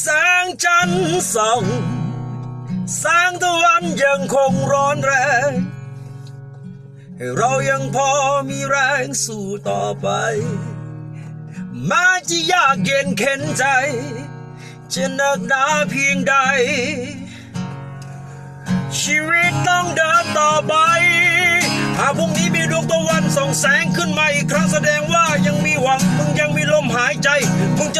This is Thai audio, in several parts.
แสงจันทร์ส่องแสงตะวันยังคงร้อนแรงให้เรายังพอมีแรงสู้ต่อไปแม้จะยากเย็นเข็นใจ จะหนักหนาเพียงใด ชีวิตต้องเดินต่อไป หากพรุ่งนี้มีดวงตะวันส่องแสงขึ้นมาอีกครั้งแสดงว่ายังมีหวังมึง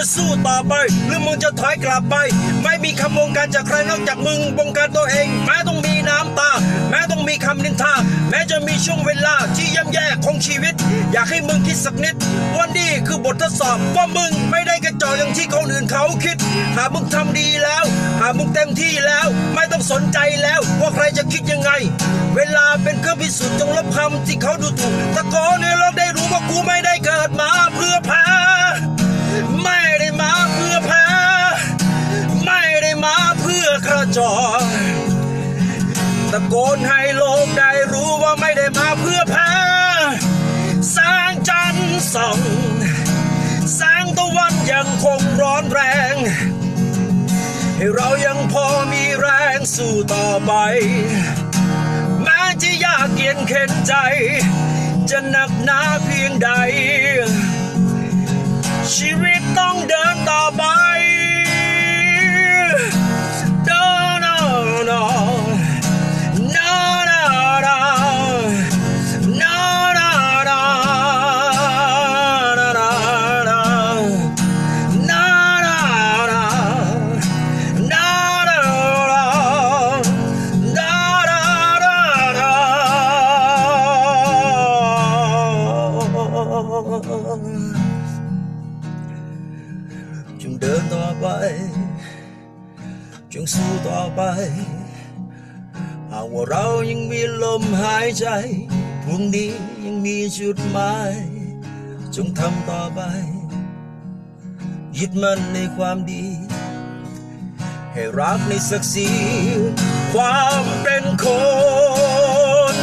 จะสู้ต่อไป หรือมึงจะถอยกลับไป ไม่มีคำบงการจากใครนอกจากมึงบงการตัวเองแม้ต้องมีน้ำตา แม้ต้องมีคำนินทา แม้จะมีช่วงเวลาที่ย่ำแย่ของชีวิต อยากให้มึงคิดสักนิดว่านี่คือบททดสอบว่ามึงไม่ได้กระจอกอย่างที่คนอื่นเขาคิด หากมึงทำดีแล้ว หากมึงเต็มที่แล้ว ไม่ต้องสนใจแล้วว่าใครจะคิดยังไง เวลาเป็นเครื่องพิสูจน์จงลบคำที่เขาดูถูกตะโกนให้โลกได้รู้ว่ากูไม่ได้เกิดมา จอตะโกนให้โลกได้รู้ว่าไม่ได้มาเพื่อแพ้แสงจันทร์ส่องแสงตะวันยังคงร้อนแรง ให้เรายังพอมีแรงสู้ต่อไป แม้จะยากเย็นเข็นใจ จะหนักหนาเพียงใด ชีวิตต้องเดินต่อไป จงเดินต่อไป จงสู้ต่อไป หากว่าเรายังมีลมหายใจ พรุ่งนี้ยังมีจุดหมาย จงทำต่อไป ยึดมั่นในความดี ให้รักในศักดิ์ศรีความเป็นคน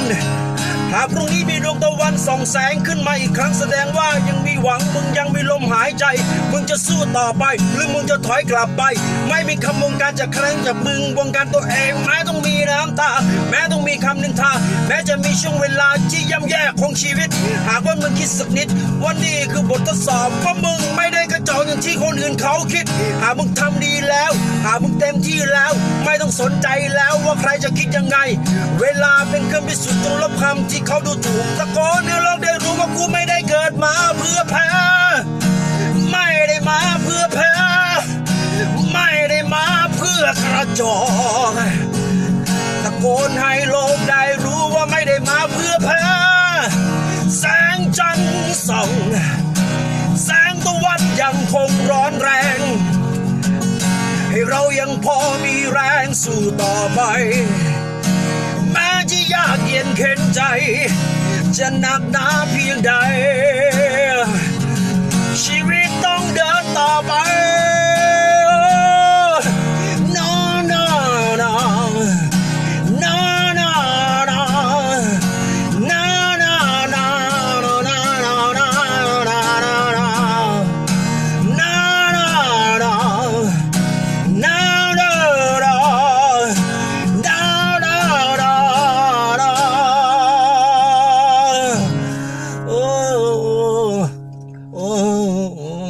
หากพรุ่งนี้มีดวงตะวันส่องแสงขึ้นมาอีกครั้งแสดงว่ายังมีหวังมึงยังมีลมหายใจ มึงจะสู้ต่อไป หรือมึงจะถอยกลับไป ไม่มีคำวงการจากใครจากมึงวงการตัวเองแม้ต้องมีน้ำตา แม้ต้องมีคำนินทา แม้จะมีช่วงเวลาที่ย่ำแย่ของชีวิต หากว่ามึงคิดสักนิดว่านี่คือบททดสอบว่ามึงไม่ได้ จอกอย่างที่คนอื่นเขาคิด หากมึงทำดีแล้ว หากมึงเต็มที่แล้ว ไม่ต้องสนใจแล้วว่าใครจะคิดยังไง เวลาเป็นเครื่องพิสูจน์ตรงลบคำที่เขาดูถูกตะโกนให้โลกได้รู้ว่ากูไม่ได้เกิดมาเพื่อแพ้ไม่ได้มาเพื่อแพ้ไม่ได้มาเพื่อกระจอก งสู้ต่อไป แม้จะยากเย็นเข็นใจ จะหนักหนาเพียงใด oh. oh